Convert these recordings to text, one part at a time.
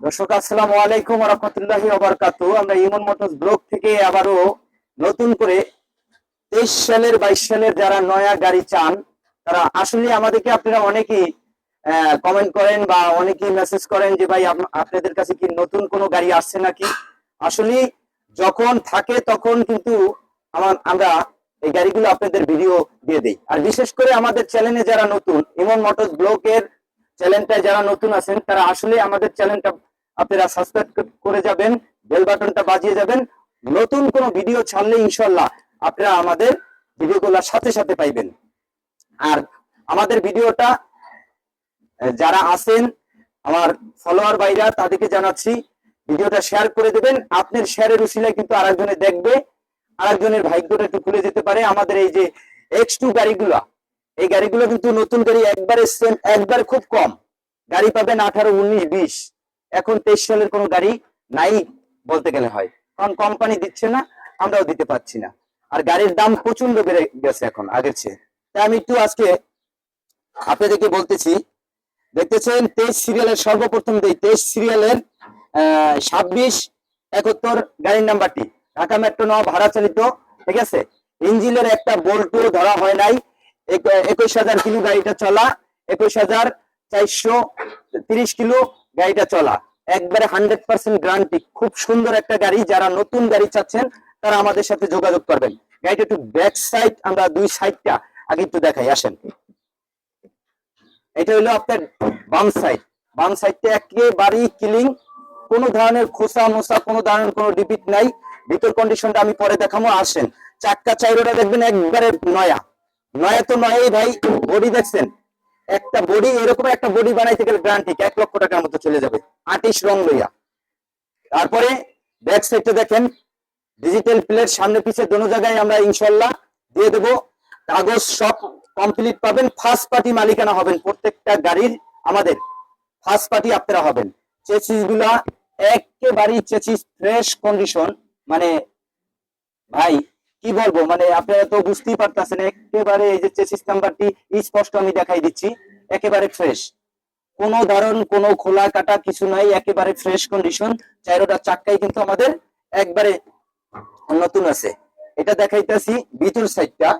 দর্শক, আসসালামু আলাইকুম রহমতুল্লাহি ওবরকাতু আমরা ইমন মোটরস ব্লগ থেকে আবারও নতুন করে তেইশ সালের, বাইশ সালের যারা নয়া গাড়ি চান, তারা আসলে আমাদেরকে আপনারা অনেকেই কমেন্ট করেন বা অনেকেই মেসেজ করেন যে, ভাই আপনাদের কাছে কি নতুন কোনো গাড়ি আসছে নাকি? আসলে যখন থাকে তখন কিন্তু আমার আমরা এই গাড়িগুলো আপনাদের ভিডিও দিয়ে দেই। আর বিশেষ করে আমাদের চ্যানেলে যারা নতুন ইমন মোটরস ব্লগের চ্যানেলটায় যারা নতুন আছেন, তারা আসলে আমাদের চ্যানেলটা আপনারা সাবস্ক্রাইব করে যাবেন বেল বাটনটা বাজিয়ে যাবেন। নতুন কোনো ভিডিও ছাড়লে ইনশাল্লাহ আপনারা আমাদের ভিডিওগুলো সাথে সাথে পাইবেন। আর আমাদের ভিডিওটা যারা আছেন, আমার ফলোয়ার বাইরা তাদেরকে জানাচ্ছি ভিডিওটা শেয়ার করে দেবেন। আপনার শেয়ারের উসিলায় কিন্তু আরেকজনে দেখবে। আরেকজনের ভাগ্যটা একটু খুলে যেতে পারে। আমাদের এই যে এক্স টু গাড়িগুলা, এই গাড়িগুলো কিন্তু নতুন গাড়ি একবারে সেম একবার খুব কম। গাড়ি পাবেন আঠারো, উনিশ, বিশ। এখন তেইশ সালের কোনো গাড়ি নাই বলতে গেলে হয়। কারণ কোম্পানি দিচ্ছে না, আমরাও দিতে পারছি না। আর গাড়ির দাম প্রচণ্ড বেড়ে গেছে এখন, আগের চেয়ে। তাই আমি একটু আজকে আপনাদেরকে বলতেছি, দেখতেছেন তেইশ সিরিয়ালের সর্বপ্রথম দেই তেইশ সিরিয়ালের আহ, ছাব্বিশ, একাত্তর গাড়ির নাম্বারটি ঢাকা মেট্রো নয় ভাড়া চালিত, ঠিক আছে? ইঞ্জিনের একটা বোল্টও ধরা হয় নাই। এক- একুশ হাজার কিলো গাড়িটা চলা, একুশ হাজার চারশো তিরিশ কিলো গাড়িটা চলা। একবারে হান্ড্রেড পার্সেন্ট গ্যারান্টি খুব সুন্দর একটা গাড়ি, যারা নতুন গাড়ি চাচ্ছেন, তারা আমাদের সাথে যোগাযোগ করবেন। গাড়িটা একটু ব্যাক সাইড আমরা দুই সাইডটা আগে একটু দেখাই, আসেন। এটা হলো আপনার বাম সাইড বাম সাইডটা একেবারেই ক্লিন কোনো ধরনের খোসা মোসা কোনো ধরনের কোনো ডিপিট নাই। ভিতর কন্ডিশনটা আমি পরে দেখাবো আসেন। চাক্কা চাইরোটা দেখবেন একবারে নয়া। নয়া তো নয়ই ভাই বডি দেখছেন? একটা বডি এরকম একটা বডি বানাইতে গেলে গ্যারান্টি এক লক্ষ টাকার মতো চলে যাবে। আটিশ রং লইয়া। তারপরে ব্যাক সাইডটা দেখেন। ডিজিটাল প্লেট সামনে পিছে দোনো জায়গায় আমরা ইনশাল্লাহ দিয়ে দেবো। কাগজ সব কমপ্লিট পাবেন। ফার্স্ট পার্টি মালিকানা হবেন প্রত্যেকটা গাড়ির আমাদের। ফার্স্ট পার্টি আপনারা হবেন। চেসিসগুলা একেবারেই চেসিস ফ্রেশ কন্ডিশন মানে ভাই, কি বলব? মানে আপনারা তো বুঝতেই পারতেছেন, একেবারে এই যে চেসিস নাম্বারটি স্পষ্ট আমি দেখাই দিচ্ছি, একেবারে ফ্রেশ কোনো ধরন কোনো খোলা কাটা কিছু নাই, একেবারে ফ্রেশ কন্ডিশন চাইরোটা চাক্কাই কিন্তু আমাদের একবারে নতুন আছে। এটা দেখাইতেছি ভিতর সাইডটা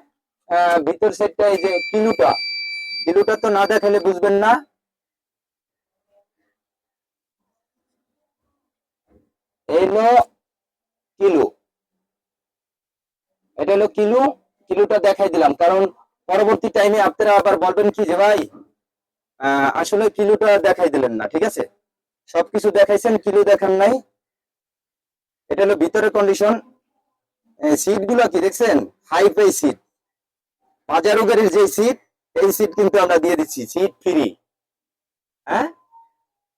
ভিতর সাইডটা এই যে কিলুটা। কিলুটা তো না দেখালে বুঝবেন না। এলো কিলু। এটা হলো কিলো। কিলোটা দেখাই দিলাম। কারণ পরবর্তী টাইমে আপনারা আবার বলবেন কি যে ভাই আসলে কিলোটা দেখাই দিলেন না, ঠিক আছে? সবকিছু দেখাইছেন, কিলো দেখান নাই। এটা হলো ভিতরের কন্ডিশন সিটগুলো কি দেখছেন? হাই ফাই সিট পাজারো গাড়ির যে সিট এই সিট কিন্তু আমরা দিয়ে দিচ্ছি। সিট ফ্রি হ্যাঁ?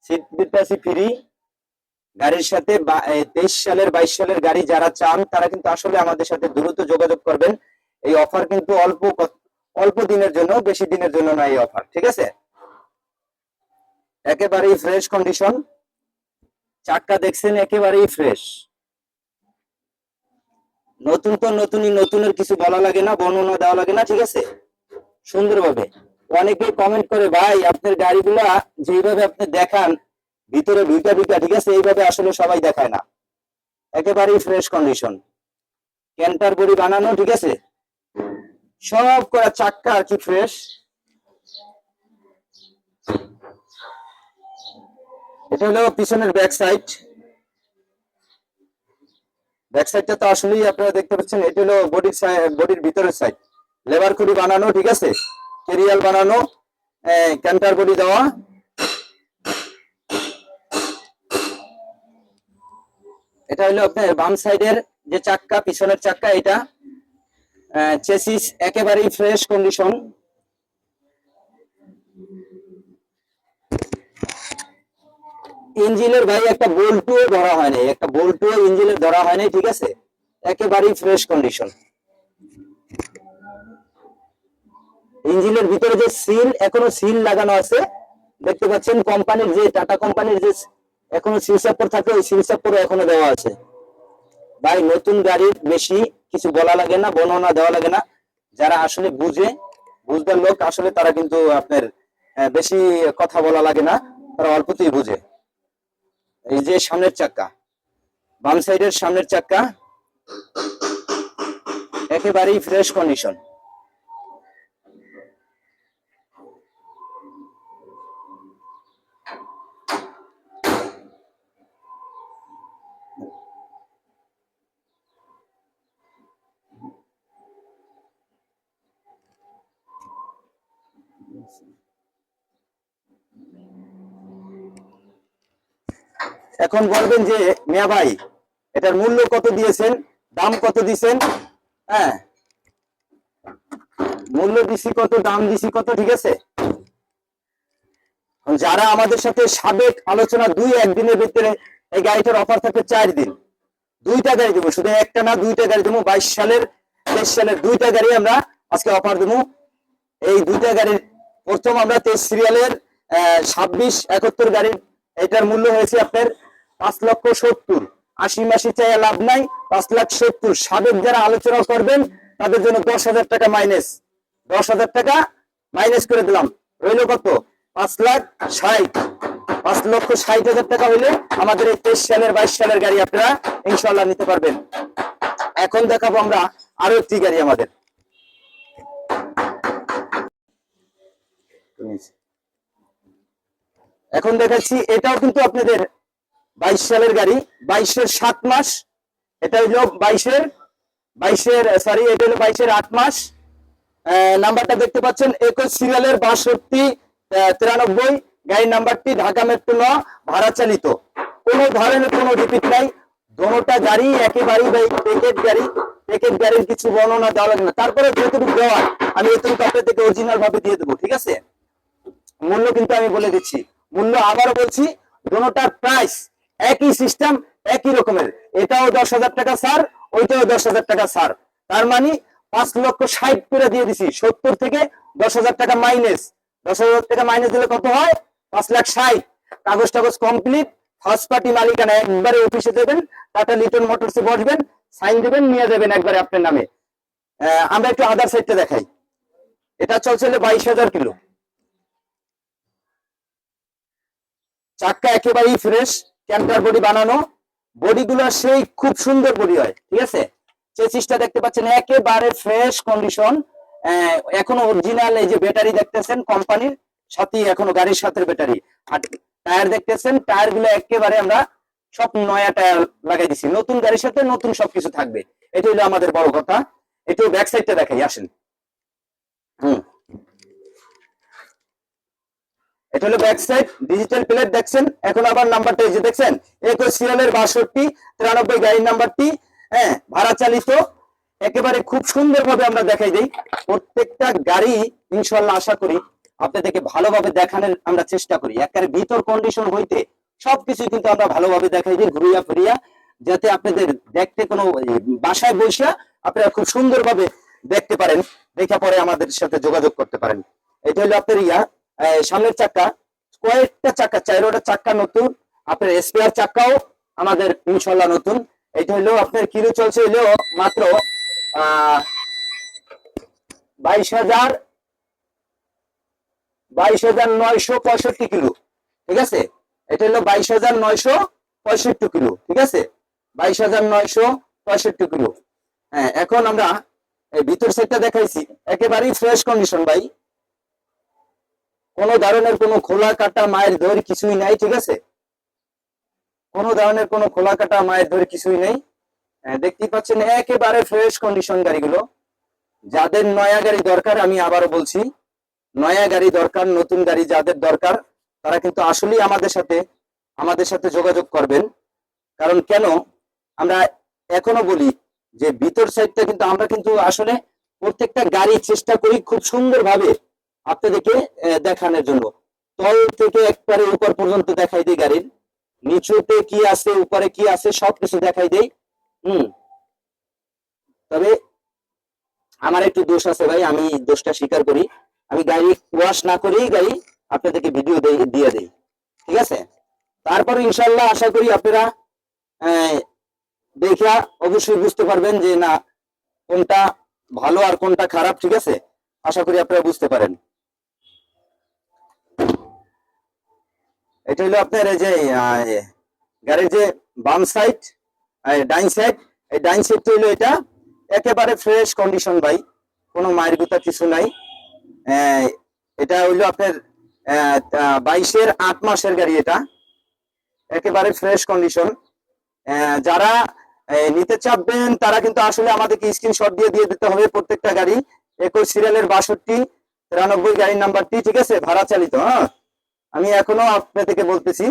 সিট দিতেছি ফ্রি গাড়ির সাথে তেইশ সালের, বাইশ সালের গাড়ি যারা চান, তারা কিন্তু আসলে আমাদের সাথে দ্রুত যোগাযোগ করবেন। এই অফার কিন্তু অল্প অল্প দিনের জন্য, বেশি দিনের জন্য না এই অফার, ঠিক আছে? একেবারেই ফ্রেশ কন্ডিশন চাক্কা দেখছেন, একেবারেই ফ্রেশ নতুন তো নতুনই, নতুনের কিছু বলা লাগে না, বর্ণনা দেওয়া লাগে না, ঠিক আছে? সুন্দরভাবে। অনেকে কমেন্ট করে, ভাই, আপনার গাড়িগুলা যেভাবে আপনি দেখান ভিতরে ঢুকা ঢুকা ঠিক আছে? এইভাবে আসলে সবাই দেখায় না। একেবারেই ফ্রেশ কন্ডিশন ক্যান্টার বডি বানানো, ঠিক আছে? সব করা চাক্কা আর কি ফ্রেশ এটা হলো পিছনের ব্যাক সাইড ব্যাক সাইডটা তো আসলেই আপনারা দেখতে পাচ্ছেন, এটা হলো বডির বডির ভিতরের সাইড লেবার খুঁড়ি বানানো, ঠিক আছে? কেরিয়াল বানানো ক্যান্টার বডি দেওয়া। এটা হলো আপনার বাম সাইডের যে চাক্কা, পিছনের চাক্কা, এটা চেসিস একেবারেই ফ্রেশ কন্ডিশন ইঞ্জিনের ভাই একটা বোল্টুও ধরা হয় নাই, একটা বোল্টুও ইঞ্জিনের ধরা হয় নাই, ঠিক আছে? একেবারেই ফ্রেশ কন্ডিশন ইঞ্জিনের ভিতরে যে সিল এখনও সিল লাগানো আছে। দেখতে পাচ্ছেন, কোম্পানির যে, টাটা কোম্পানির যে এখনও চাপড় থাকে, ওই চাপড় এখনও দেওয়া আছে। ভাই, নতুন গাড়ির বেশি কিছু বলা লাগে না, বর্ণনা দেওয়া লাগে না। যারা আসলে বুঝে বুঝদার লোক, আসলে তারা কিন্তু আপনার বেশি কথা বলা লাগে না, তারা অল্পতেই বুঝে। এই যে সামনের চাক্কা, বাম সাইডের সামনের চাক্কা, একেবারেই ফ্রেশ কন্ডিশন এখন বলবেন যে, মিয়া ভাই, এটার মূল্য কত দিয়েছেন? দাম কত দিয়েছেন? হ্যাঁ। মূল্য দিছি কত, দাম দিছি কত, ঠিক আছে? যারা আমাদের সাথে সাবেক আলোচনা দুই একদিনের ভিতরে এই গাড়িটার অফার থাকবে চার দিন। দুইটা গাড়ি দেবো, শুধু একটা না, দুইটা গাড়ি দেবো, বাইশ সালের, তেইশ সালের দুইটা গাড়ি আমরা আজকে অফার দেবো। এই দুইটা গাড়ির, প্রথম আমরা তেইশ সিরিয়ালের ছাব্বিশ একাত্তর গাড়ির, এটার মূল্য হয়েছে আপনার পাঁচ লক্ষ সত্তর, আশি মাসি চাই লাভ নাই, পাঁচ লাখ সত্তর। সাবেক যারা আলোচনা করবেন, তাদের জন্য দশ হাজার টাকা মাইনাস দশ হাজার টাকা মাইনাস করে দিলাম। রইল কত? পাঁচ লাখ ষাট। পাঁচ লক্ষ ষাট হাজার টাকা হইলে আমাদের এই তেইশ সালের, বাইশ সালের গাড়ি আপনারা ইনশাল্লাহ নিতে পারবেন। এখন দেখাবো আমরা আরও একটি গাড়ি আমাদের। এখন দেখাচ্ছি, এটাও কিন্তু আপনাদের বাইশ সালের গাড়ি, বাইশের সাত মাস, এটা হইল বাইশের বাইশের সরি এটা হলো বাইশের আট মাস। নাম্বারটা দেখতে পাচ্ছেন একুশ সিরিয়ালের বাষট্টি তিরানব্বই। গাড়ির নাম্বারটি ঢাকা মেট্রো ন, ভাড়া চালিত। কোনো ধরনের কোনো রিপিট নাই। দোনোটা গাড়ি একেবারেই প্যাকেট গাড়ি প্যাকেট গাড়ির কিছু বর্ণনা দেওয়া লাগে না। তারপরে যতটুকু দেওয়ার আমি এতটুকু থেকে অরিজিনাল ভাবে দিয়ে দেবো, ঠিক আছে? মূল্য কিন্তু আমি বলে দিচ্ছি। মূল্য আবারও বলছি, দোনোটার প্রাইস একই সিস্টেম একই রকমের। এটাও দশ হাজার টাকা স্যার ওইটাও দশ হাজার টাকা স্যার তার মানে পাঁচ লক্ষ ষাট করে দিয়ে দিছি। সত্তর থেকে দশ হাজার টাকা মাইনাস দশ হাজার টাকা মাইনাস দিলে কত হয়? পাঁচ লাখ ষাট। কাগজ টাগজ কমপ্লিট ফার্স্ট পার্টি মালিকানা একবারে অফিসে দেবেন, টাটা লিটন মোটরসে বসবেন সাইন দেবেন, নিয়ে দেবেন একবারে আপনার নামে। আমরা একটু আদার সাইডটা দেখাই। এটা চলছিল বাইশ হাজার কিলো। চাক্কা একেবারেই ফ্রেশ ক্যান্টার বডি বানানো। বডিগুলো সেই খুব সুন্দর বডি হয়, ঠিক আছে? চেসিসটা দেখতে পাচ্ছেন, একেবারে ফ্রেশ কন্ডিশন এখনও অরিজিনাল এই যে ব্যাটারি দেখতেছেন কোম্পানির সাথে এখনও গাড়ির সাথে ব্যাটারি আর টায়ার দেখতেছেন টায়ারগুলো একেবারে আমরা সব নয়া টায়ার লাগাই দিছি। নতুন গাড়ির সাথে নতুন সবকিছু থাকবে। এটা হলো আমাদের বড় কথা। একটু ব্যাক দেখাই, আসেন। হুম। এটা হলো ব্যাক সাইড ডিজিটাল প্লেট দেখছেন, এখন আবার নাম্বারটা এই যে দেখছেন, একুশ সিরিয়ালের বাষট্টি, তিরানব্বই গাড়ির নাম্বারটি হ্যাঁ ভাড়া চালিত, একেবারে খুব সুন্দরভাবে আমরা দেখাই দিই, প্রত্যেকটা গাড়ি ইনশাল্লাহ আশা করি আপনাদেরকে ভালোভাবে দেখানোর আমরা চেষ্টা করি একেবারে ভিতর কন্ডিশন হইতে সবকিছু কিন্তু আমরা ভালোভাবে দেখাই দিই, ঘুরিয়া ফিরিয়া, যাতে আপনাদের দেখতে কোনো বাসায় বসে আপনারা খুব সুন্দরভাবে দেখতে পারেন, দেখে পরে আমাদের সাথে যোগাযোগ করতে পারেন। এটা হলো আপনার ইয়া সামনের চাক্কা কয়েকটা চাক্কা চাইরোটা চাক্কা নতুন, আপনার স্পেয়ার চাক্কাও আমাদের ইনশাল্লাহ নতুন। এটা হলো আপনার কিলো চলছে হলো মাত্র বাইশ হাজার বাইশ হাজার নয়শো পঁয়ষট্টি কিলো, ঠিক আছে? এটা হলো বাইশ হাজার নয়শো পঁয়ষট্টি কিলো, ঠিক আছে? বাইশ হাজার নয়শো পঁয়ষট্টি কিলো। হ্যাঁ এখন আমরা ভিতর সাইডটা দেখাইছি। একেবারেই ফ্রেশ কন্ডিশন ভাই। কোনো ধরনের কোনো খোলা কাটা মায়ের দড়ি কিছুই নাই ঠিক আছে? কোনো ধরনের কোনো খোলা কাটা মায়ের দড়ি কিছুই নেই। আহ, দেখতেই পাচ্ছেন একেবারে ফ্রেশ কন্ডিশন গাড়িগুলো। যাদের নয়া গাড়ি দরকার আমি আবারও বলছি নয়া গাড়ি দরকার নতুন গাড়ি যাদের দরকার তারা কিন্তু আসলেই আমাদের সাথে আমাদের সাথে যোগাযোগ করবেন। কারণ কেন? আমরা এখনও বলি যে ভিতর সাইডটা কিন্তু আমরা কিন্তু আসলে প্রত্যেকটা গাড়ি চেষ্টা করি খুব সুন্দরভাবে আপনাদেরকে দেখানোর জন্য। তল থেকে একবারে উপর পর্যন্ত দেখাই দিই গাড়ির। নিচুতে কি আছে, উপরে কি আছে, সবকিছু দেখাই দেই। হুম। তবে আমার একটু দোষ আছে ভাই, আমি দোষটা স্বীকার করি। আমি গাড়ি ওয়াশ না করেই গাড়ি আপনাদেরকে ভিডিও দিয়ে দেই। ঠিক আছে? তারপর ইনশাল্লাহ আশা করি আপনারা দেখা অবশ্যই বুঝতে পারবেন যে না, কোনটা ভালো আর কোনটা খারাপ, ঠিক আছে? আশা করি আপনারা বুঝতে পারেন। এটা হলো আপনার এই যে গাড়ির যে বাম সাইড ডাইন সাইড এই ডাইন সাইডটা হলো এটা। একেবারে ফ্রেশ কন্ডিশন ভাই, কোনো মায়ের গুতা কিছু নাই। এটা হইল আপনার বাইশের আট মাসের গাড়ি এটা। একেবারে ফ্রেশ কন্ডিশন যারা নিতে চাপবেন, তারা কিন্তু আসলে আমাদেরকে স্ক্রিনশট দিয়ে দিয়ে দিতে হবে প্রত্যেকটা গাড়ি। একুশ সিরিয়ালের বাষট্টি, তিরানব্বই গাড়ির নাম্বারটি ঠিক আছে? ভাড়া চালিত হ্যাঁ? আমি এখনও আপনাদেরকে বলতেছি।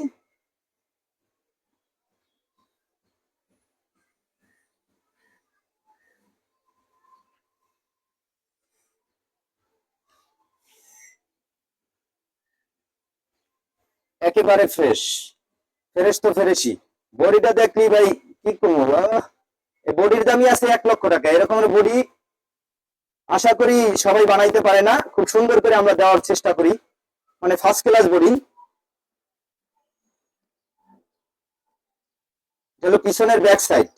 একেবারে ফ্রেশ। ফ্রেশ তো ফ্রেশই। বডিটা দেখলি ভাই, কি করব বডির দামই আছে এক লক্ষ টাকা। এরকম বডি আশা করি সবাই বানাইতে পারে না। খুব সুন্দর করে আমরা দেওয়ার চেষ্টা করি। মানে ফার্স্ট ক্লাস বোরিং হলো পিছনের ব্যাক সাইড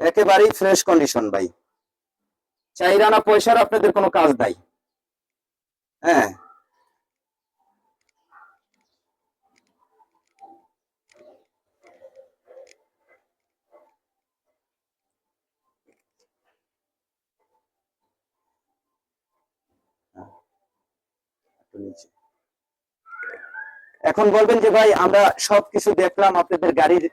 একেবারেই ফ্রেশ কন্ডিশন ভাই। চাইরানা পয়সার আপনাদের কোনো কাজ নাই হ্যাঁ একটু নিচে। এখন বলবেন যে ভাই, আমরা সবকিছু দেখলাম, আপনাদের গাড়ির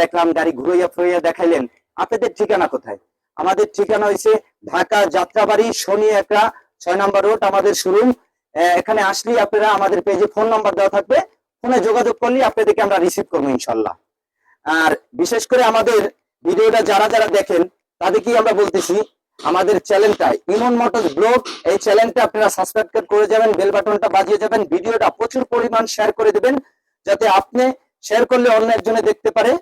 দেখলাম গাড়ি ঘুরাইয়া ফুরাইয়া দেখাইলেন। আপনাদের ঠিকানা কোথায়? আমাদের ঠিকানা হয়েছে ঢাকা যাত্রাবাড়ি, শনি একটা ছয় নম্বর রোড, আমাদের শোরুম। এখানে আসলে আপনারা আমাদের পেজে ফোন নাম্বার দেওয়া থাকবে। ফোনে যোগাযোগ করলে আপনাদেরকে আমরা রিসিভ করব ইনশাল্লাহ। আর বিশেষ করে আমাদের ভিডিওটা যারা যারা দেখেন, তাদেরকেই আমরা বলতেছি আমাদের চ্যানেলটা ইমন মোটরস ব্লগ। এই চ্যানেলটা আপনারা সাবস্ক্রাইব করে যাবেন বেল বাটনটা বাজিয়ে যাবেন, ভিডিওটা প্রচুর পরিমাণ শেয়ার করে দিবেন, যাতে আপনি শেয়ার করলে অন্য একজনে দেখতে পারে,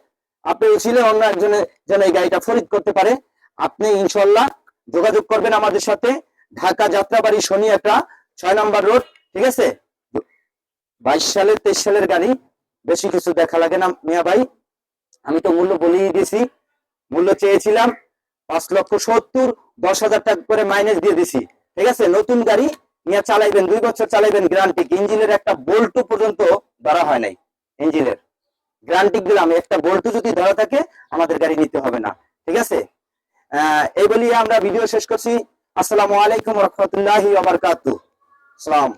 আপনি উচিলে অন্য একজনে যেন এই গাড়িটা খরিদ করতে পারে। আপনি ইনশাল্লাহ যোগাযোগ করবেন আমাদের সাথে, ঢাকা যাত্রাবাড়ি শনি একটা ছয় নম্বর রোড, ঠিক আছে? বাইশ সালের তেইশ সালের গাড়ি, বেশি কিছু দেখা লাগে না মিয়া ভাই। আমি তো মূল্য বলেই দিয়েছি, মূল্য চেয়েছিলাম। পাঁচ লক্ষ সত্তর, দশ হাজার টাকা করে মাইনাস দিয়ে দিছি। ঠিক আছে? নতুন গাড়ি নিয়ে চালাইবেন, দুই বছর চালাইবেন গ্রান্টিক ইঞ্জিনের একটা বোল্টু পর্যন্ত ধরা হয় নাই ইঞ্জিনের। গ্রান্টিক দিলাম, একটা বোল্টু যদি ধরা থাকে, আমাদের গাড়ি নিতে হবে না। ঠিক আছে? এই বলিয়ে আমরা ভিডিও শেষ করছি। আসসালামু আলাইকুম রহমতুল্লাহি আবরকাতু সালাম।